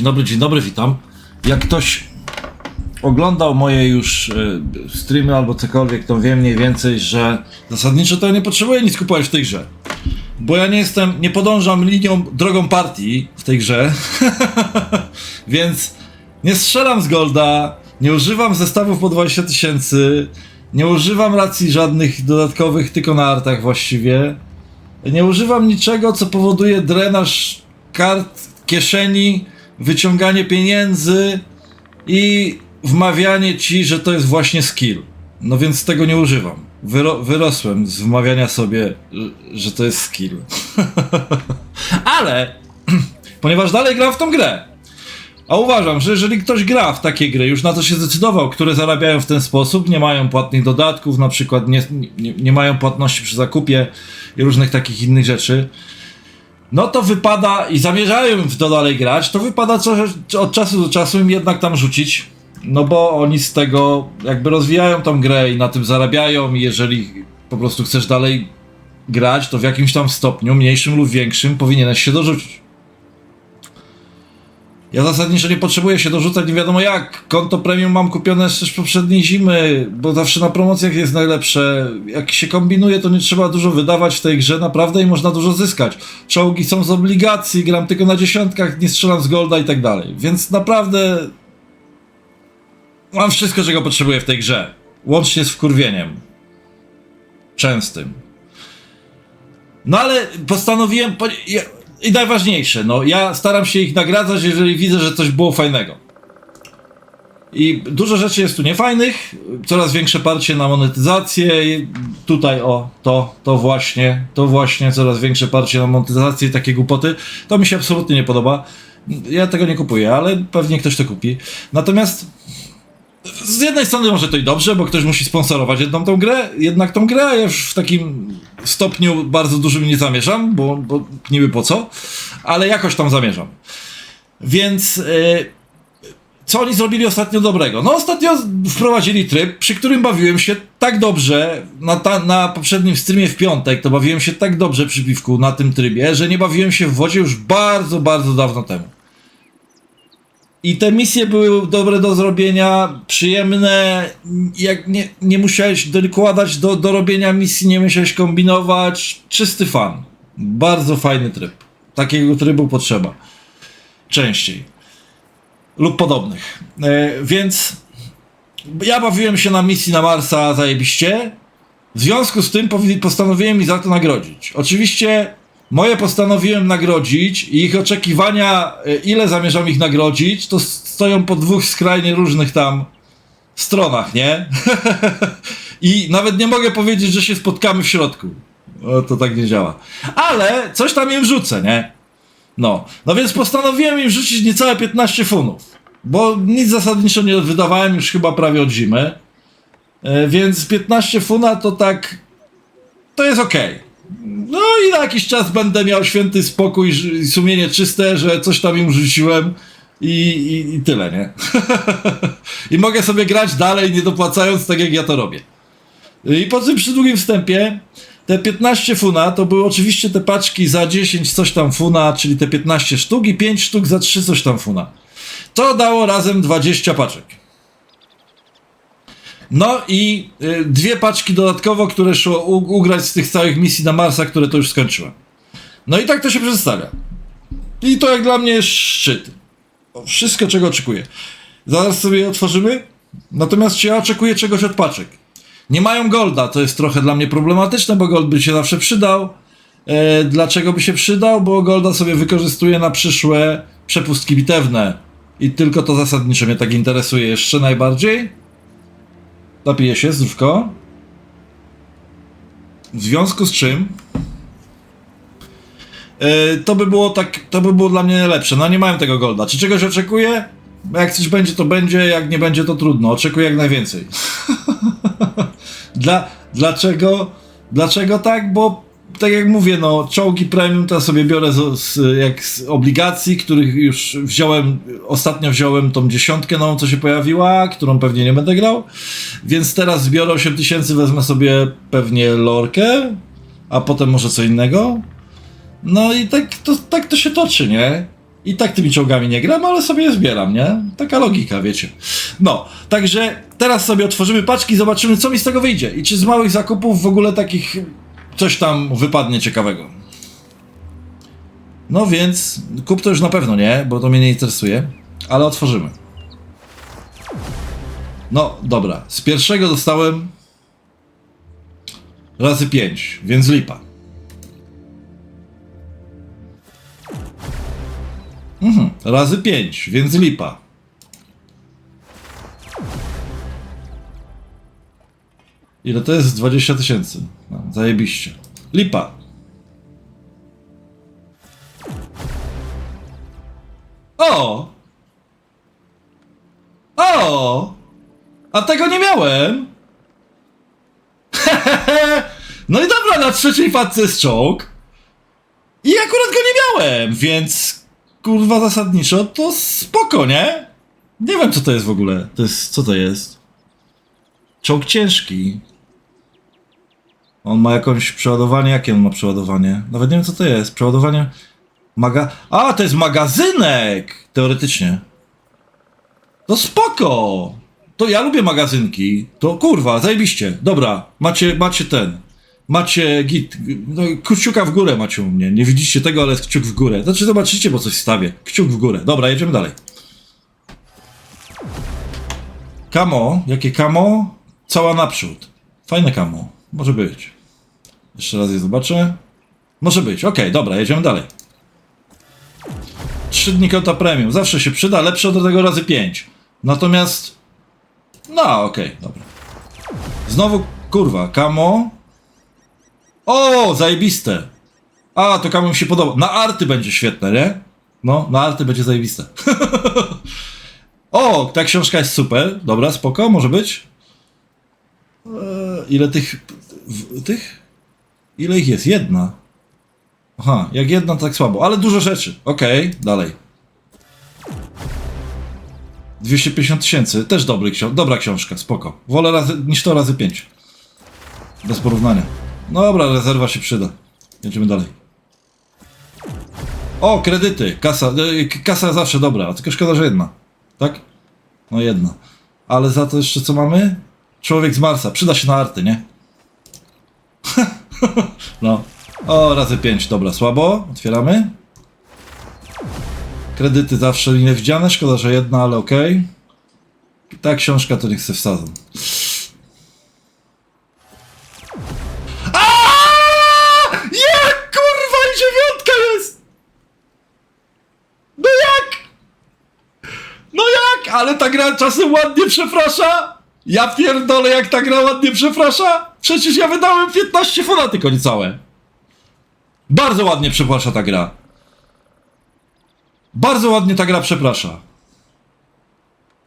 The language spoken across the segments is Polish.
Dzień dobry, dzień dobry, witam. Jak ktoś oglądał moje już y, streamy albo cokolwiek, to wie mniej więcej, że zasadniczo to ja nie potrzebuję nic kupować w tej grze. Bo ja nie jestem, nie podążam linią, drogą partii w tej grze. Więc nie strzelam z golda, nie używam zestawów po 20 tysięcy, nie używam racji żadnych dodatkowych, tylko na artach właściwie. Nie używam niczego, co powoduje drenaż kart, kieszeni, wyciąganie pieniędzy i wmawianie ci, że to jest właśnie skill. No więc tego nie używam. Wyro wyrosłem z wmawiania sobie, że- to jest skill. Ale, ponieważ dalej gram w tą grę, a uważam, że jeżeli ktoś gra w takie gry, już na to się zdecydował, które zarabiają w ten sposób, nie mają płatnych dodatków, na przykład nie, nie, nie mają płatności przy zakupie i różnych takich innych rzeczy, no to wypada i zamierzają w to dalej grać, to wypada co, od czasu do czasu im jednak tam rzucić, no bo oni z tego jakby rozwijają tą grę i na tym zarabiają i jeżeli po prostu chcesz dalej grać, to w jakimś tam stopniu, mniejszym lub większym, powinieneś się dorzucić. Ja zasadniczo nie potrzebuję się dorzucać nie wiadomo jak. Konto premium mam kupione jeszcze z poprzedniej zimy, bo zawsze na promocjach jest najlepsze. Jak się kombinuje, to nie trzeba dużo wydawać w tej grze naprawdę i można dużo zyskać. Czołgi są z obligacji, gram tylko na dziesiątkach, nie strzelam z golda i tak dalej. Więc naprawdę mam wszystko, czego potrzebuję w tej grze. Łącznie z wkurwieniem. Częstym. No ale postanowiłem. po- ja- I najważniejsze, no ja staram się ich nagradzać, jeżeli widzę, że coś było fajnego. I dużo rzeczy jest tu niefajnych, coraz większe parcie na monetyzację. Tutaj o, to, to właśnie, to właśnie, coraz większe parcie na monetyzację takie głupoty. To mi się absolutnie nie podoba. Ja tego nie kupuję, ale pewnie ktoś to kupi. Natomiast z jednej strony może to i dobrze, bo ktoś musi sponsorować jedną tą grę, jednak tą grę, ja już w takim stopniu bardzo dużym nie zamierzam, bo, bo niby po co, ale jakoś tam zamierzam. Więc e, co oni zrobili ostatnio dobrego? No ostatnio wprowadzili tryb, przy którym bawiłem się tak dobrze, na, ta, na poprzednim streamie w piątek to bawiłem się tak dobrze przy piwku na tym trybie, że nie bawiłem się w wodzie już bardzo, bardzo dawno temu. I te misje były dobre do zrobienia, przyjemne. Jak nie, nie musiałeś dokładać do, do robienia misji, nie musiałeś kombinować. Czysty fan. Bardzo fajny tryb. Takiego trybu potrzeba. Częściej. Lub podobnych. E, więc ja bawiłem się na misji na Marsa zajebiście. W związku z tym postanowiłem mi za to nagrodzić. Oczywiście moje postanowiłem nagrodzić i ich oczekiwania, e, ile zamierzam ich nagrodzić, to stoją po dwóch skrajnie różnych tam stronach, nie? I nawet nie mogę powiedzieć, że się spotkamy w środku. O, to tak nie działa. Ale coś tam im rzucę, nie? No. No więc postanowiłem im rzucić niecałe 15 funów. Bo nic zasadniczo nie wydawałem już chyba prawie od zimy. E, więc 15 funa to tak. To jest okej. No i na jakiś czas będę miał święty spokój i sumienie czyste, że coś tam im rzuciłem i, i, i tyle, nie? I mogę sobie grać dalej, nie dopłacając tak jak ja to robię. I po tym przy długim wstępie te 15 funa to były oczywiście te paczki za 10 coś tam funa, czyli te 15 sztuk i 5 sztuk za 3 coś tam funa. To dało razem 20 paczek. No i y, dwie paczki dodatkowo, które szło ugrać z tych całych misji na Marsa, które to już skończyłem. No i tak to się przedstawia. I to jak dla mnie jest szczyt. Wszystko, czego oczekuję. Zaraz sobie otworzymy. Natomiast ja oczekuję czegoś od paczek? Nie mają golda, to jest trochę dla mnie problematyczne, bo gold by się zawsze przydał. E, dlaczego by się przydał? Bo golda sobie wykorzystuję na przyszłe przepustki bitewne. I tylko to zasadniczo mnie tak interesuje jeszcze najbardziej. Napiję się, zdrówko. W związku z czym e, to by było tak, to by było dla mnie lepsze. No nie mają tego golda. Czy czegoś oczekuję? Jak coś będzie, to będzie, jak nie będzie, to trudno. Oczekuję jak najwięcej. Dla, dlaczego? Dlaczego tak? Bo tak jak mówię, no, czołgi premium to ja sobie biorę z, z, jak z obligacji, których już wziąłem, ostatnio wziąłem tą dziesiątkę nową, co się pojawiła, którą pewnie nie będę grał, więc teraz zbiorę 8000, wezmę sobie pewnie lorkę, a potem może co innego. No i tak to, tak to się toczy, nie? I tak tymi czołgami nie gram, ale sobie je zbieram, nie? Taka logika, wiecie. No, także teraz sobie otworzymy paczki, zobaczymy, co mi z tego wyjdzie. I czy z małych zakupów w ogóle takich coś tam wypadnie ciekawego. No więc, kup to już na pewno nie, bo to mnie nie interesuje, ale otworzymy. No, dobra. Z pierwszego dostałem razy 5, więc lipa. Mhm, razy 5, więc lipa. Ile to jest? 20 tysięcy. No, zajebiście. Lipa. O! O! A tego nie miałem! no i dobra, na trzeciej fatce jest czołg. I akurat go nie miałem, więc kurwa zasadniczo to spoko, nie? Nie wiem co to jest w ogóle. To jest, co to jest? Czołg ciężki. On ma jakieś przeładowanie. Jakie on ma przeładowanie? Nawet nie wiem co to jest. Przeładowanie. Maga. A, to jest magazynek! Teoretycznie. To spoko! To ja lubię magazynki. To kurwa, zajebiście. Dobra, macie, macie ten. Macie git. No, kciuka w górę macie u mnie. Nie widzicie tego, ale jest kciuk w górę. Znaczy zobaczycie, bo coś stawię. Kciuk w górę. Dobra, jedziemy dalej. Kamo, jakie kamo? Cała naprzód. Fajne kamo. Może być. Jeszcze raz je zobaczę. Może być, okej, dobra, jedziemy dalej. 3 dni kota premium. Zawsze się przyda, lepsze od tego razy 5. Natomiast. No, okej, dobra. Znowu, kurwa, kamo. O, zajebiste. A, to kamo mi się podoba. Na arty będzie świetne, nie? No, na arty będzie zajebiste. O, ta książka jest super. Dobra, spoko, może być. Eee, ile tych. Tych? Ile ich jest? Jedna. Aha, jak jedna, tak słabo, ale dużo rzeczy. Okej, dalej. 250 tysięcy, też dobry ksio- dobra książka, spoko. Wolę razy, niż to razy 5. Bez porównania. No dobra, rezerwa się przyda. Jedziemy dalej. O, kredyty. Kasa, e, kasa zawsze dobra, tylko szkoda, że jedna. Tak? No jedna. Ale za to jeszcze co mamy? Człowiek z Marsa. Przyda się na arty, nie? no. O, razy 5, dobra, słabo. Otwieramy. Kredyty zawsze nie widziane, szkoda, że jedna, ale okej. Ta książka to niech se wsadzą. Jak kurwa i dziewiątka jest! No jak? No jak? Ale ta gra czasem ładnie przeprasza? Ja pierdolę jak ta gra ładnie przeprasza? Przecież ja wydałem 15 fona tylko niecałe. Bardzo ładnie przeprasza ta gra. Bardzo ładnie ta gra przeprasza.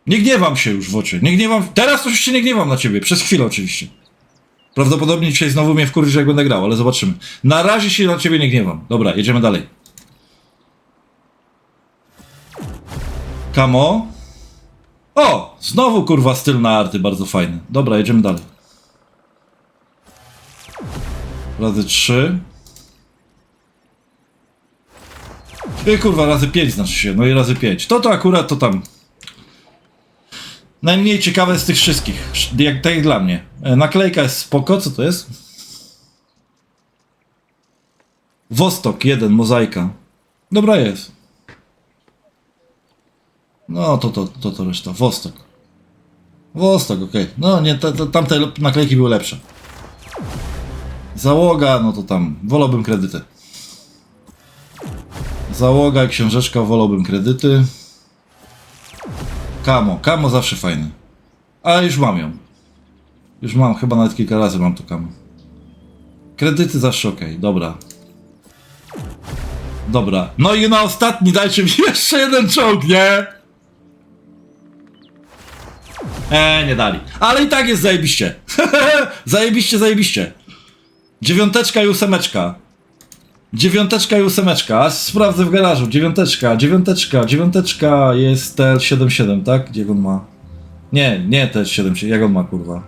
Nie gniewam się już w oczy. Nie gniewam. Teraz to już się nie gniewam na ciebie. Przez chwilę oczywiście. Prawdopodobnie dzisiaj znowu mnie wkurwisz jak będę grał, ale zobaczymy. Na razie się na ciebie nie gniewam. Dobra, jedziemy dalej. Kamo. O! Znowu kurwa styl na arty, bardzo fajny. Dobra, jedziemy dalej. Razy trzy. Ej, kurwa, razy 5 znaczy się, no i razy 5. To to akurat to tam. Najmniej ciekawe z tych wszystkich, jak, tak dla mnie. E, Naklejka jest spoko, co to jest? Wostok 1, mozaika. Dobra jest. No to to, to, to reszta. Wostok. Wostok, okej. No nie, te, tamte naklejki były lepsze. Załoga, no to tam, wolałbym kredyty. Załoga, książeczka, wolałbym kredyty. Kamo, kamo zawsze fajne. A już mam ją. Już mam, chyba nawet kilka razy mam to kamo. Kredyty zawsze ok, dobra. Dobra. No i na ostatni dajcie mi jeszcze jeden czołg, nie? Eee, nie dali. Ale i tak jest zajebiście. zajebiście, zajebiście. Dziewiąteczka i ósemeczka. Dziewiąteczka i ósemeczka. Sprawdzę w garażu. Dziewiąteczka, dziewiąteczka, dziewiąteczka jest TL77, tak? Gdzie on ma? Nie, nie TL77. Jak on ma, kurwa?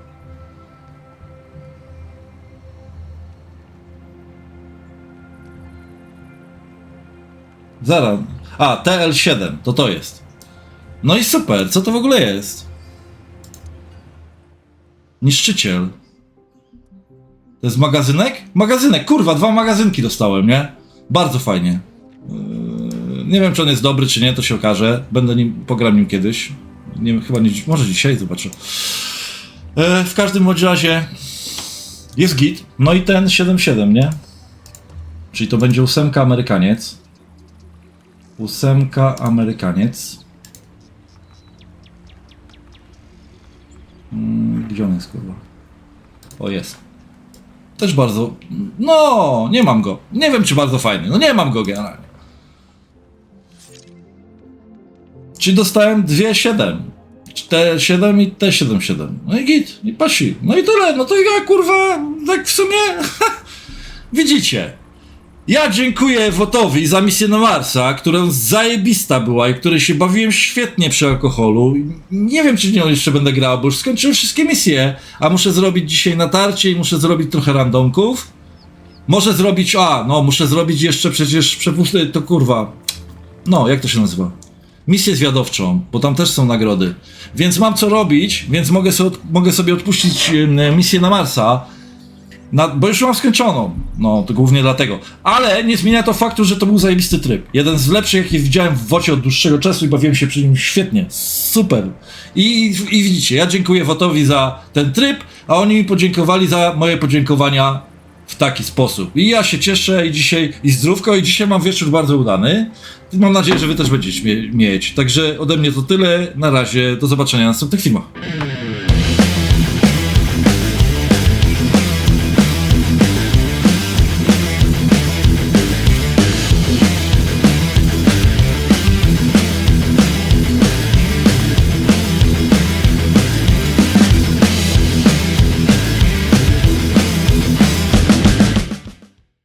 Zaraz. A, TL7, to to jest. No i super, co to w ogóle jest? Niszczyciel. To jest magazynek? Magazynek, kurwa, dwa magazynki dostałem, nie? Bardzo fajnie. Yy, Nie wiem, czy on jest dobry, czy nie, to się okaże. Będę nim, pogram nim kiedyś. Nie wiem, chyba nie, może dzisiaj, zobaczę. E, w każdym razie jest git. No i ten 7.7, nie? Czyli to będzie ósemka Amerykaniec. Ósemka Amerykaniec. Mm, Gdzie on jest, kurwa? O, jest. Też bardzo... No, nie mam go. Nie wiem, czy bardzo fajny. No nie mam go generalnie. Czyli dostałem dwie 7. T7 i T77. No i git, i pasi. No i tyle. No to ja kurwa, tak w sumie. Widzicie. Ja dziękuję Wotowi za misję na Marsa, która zajebista była i której się bawiłem świetnie przy alkoholu. Nie wiem, czy nią jeszcze będę grał, bo już skończyłem wszystkie misje, a muszę zrobić dzisiaj natarcie i muszę zrobić trochę randomków. Może zrobić, a, no, muszę zrobić jeszcze przecież przepusty, to kurwa. No, jak to się nazywa? Misję zwiadowczą, bo tam też są nagrody. Więc mam co robić, więc mogę mogę sobie odpuścić misję na Marsa. Na, bo już mam skończoną. No, to głównie dlatego. Ale nie zmienia to faktu, że to był zajebisty tryb. Jeden z lepszych, jaki widziałem w Wocie od dłuższego czasu i bawiłem się przy nim świetnie. Super. I, I widzicie, ja dziękuję Wotowi za ten tryb, a oni mi podziękowali za moje podziękowania w taki sposób. I ja się cieszę i dzisiaj, i zdrówko, i dzisiaj mam wieczór bardzo udany. Mam nadzieję, że wy też będziecie mie- mieć. Także ode mnie to tyle. Na razie, do zobaczenia w następnych filmach.